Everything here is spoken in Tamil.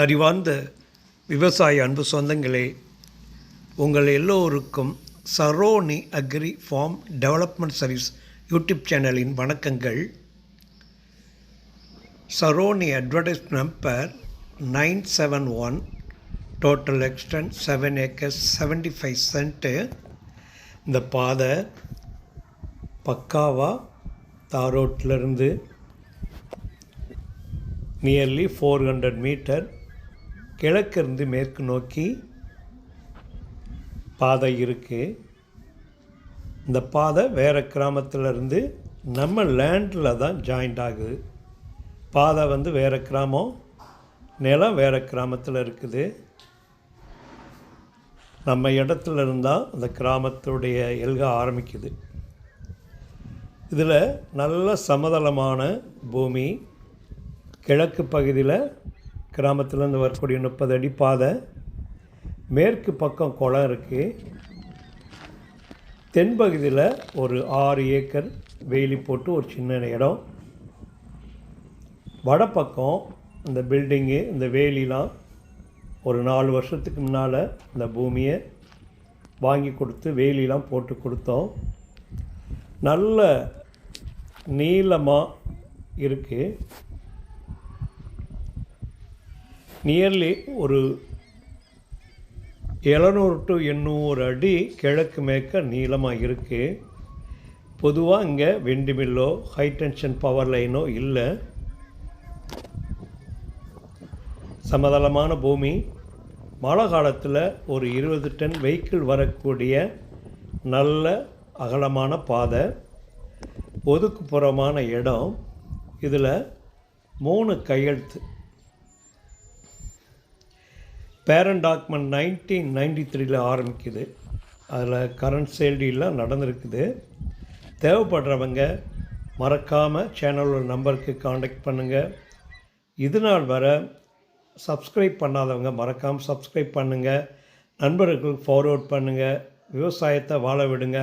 அறிவார்ந்த விவசாய அன்பு சொந்தங்களே உங்கள் எல்லோருக்கும் Saroni agri farm development service YouTube சேனலின் வணக்கங்கள். Saroni advertise number nine seven one total extent seven acres seventy five cent. இந்த பாதை பக்காவா தாரோட்டிலிருந்து நியர்லி ஃபோர் ஹண்ட்ரட் மீட்டர் கிழக்கிருந்து மேற்கு நோக்கி பாதை இருக்குது இந்த பாதை வேறு கிராமத்திலேருந்து நம்ம லேண்டில் தான் ஜாயிண்ட் ஆகுது. பாதை வந்து வேறு கிராமம் நிலம் வேறு கிராமத்தில் இருக்குது. நம்ம இடத்துல இருந்தால் அந்த கிராமத்துடைய எல்கா ஆரம்பிக்குது. இதில் நல்ல சமதளமான பூமி கிழக்கு பகுதியில் கிராமத்துலேருந்து வரக்கூடிய முப்பது அடி பாதை. மேற்கு பக்கம் குளம் இருக்குது தென்பகுதியில் ஒரு ஆறு ஏக்கர் வேலி போட்டு ஒரு சின்ன இடம். வடப்பக்கம் இந்த பில்டிங்கு இந்த வேலிலாம் ஒரு நாலு வருஷத்துக்கு முன்னால் இந்த பூமியை வாங்கி கொடுத்து வேலிலாம் போட்டு கொடுத்தோம். நல்ல நீளமாக இருக்குது நியர்லி ஒரு எழுநூறு டு எண்ணூறு அடி கிழக்கு மேற்க நீளமாக இருக்குது பொதுவாக இங்கே வெண்டி மில்லோ ஹை டென்ஷன் பவர் லைனோ இல்லை. சமதளமான பூமி. மழை காலத்தில் ஒரு இருபது டன் வெஹிக்கிள் வரக்கூடிய நல்ல அகலமான பாதை. ஒதுக்குப்புறமான இடம். இதில் மூணு கையெழுத்து பேரண்ட் டாக்குமெண்ட் நைன்டீன் நைன்டி த்ரீல ஆரம்பிக்குது. அதில் கரண்ட் சேல்டிலாம் நடந்திருக்குது. தேவைப்படுறவங்க மறக்காமல் சேனலோட நம்பருக்கு காண்டாக்ட் பண்ணுங்கள் இது நாள் வர சப்ஸ்கிரைப் பண்ணாதவங்க மறக்காமல் சப்ஸ்கிரைப் பண்ணுங்கள் நண்பர்களுக்கு ஃபார்வர்ட் பண்ணுங்கள் விவசாயத்தை வாழ விடுங்க.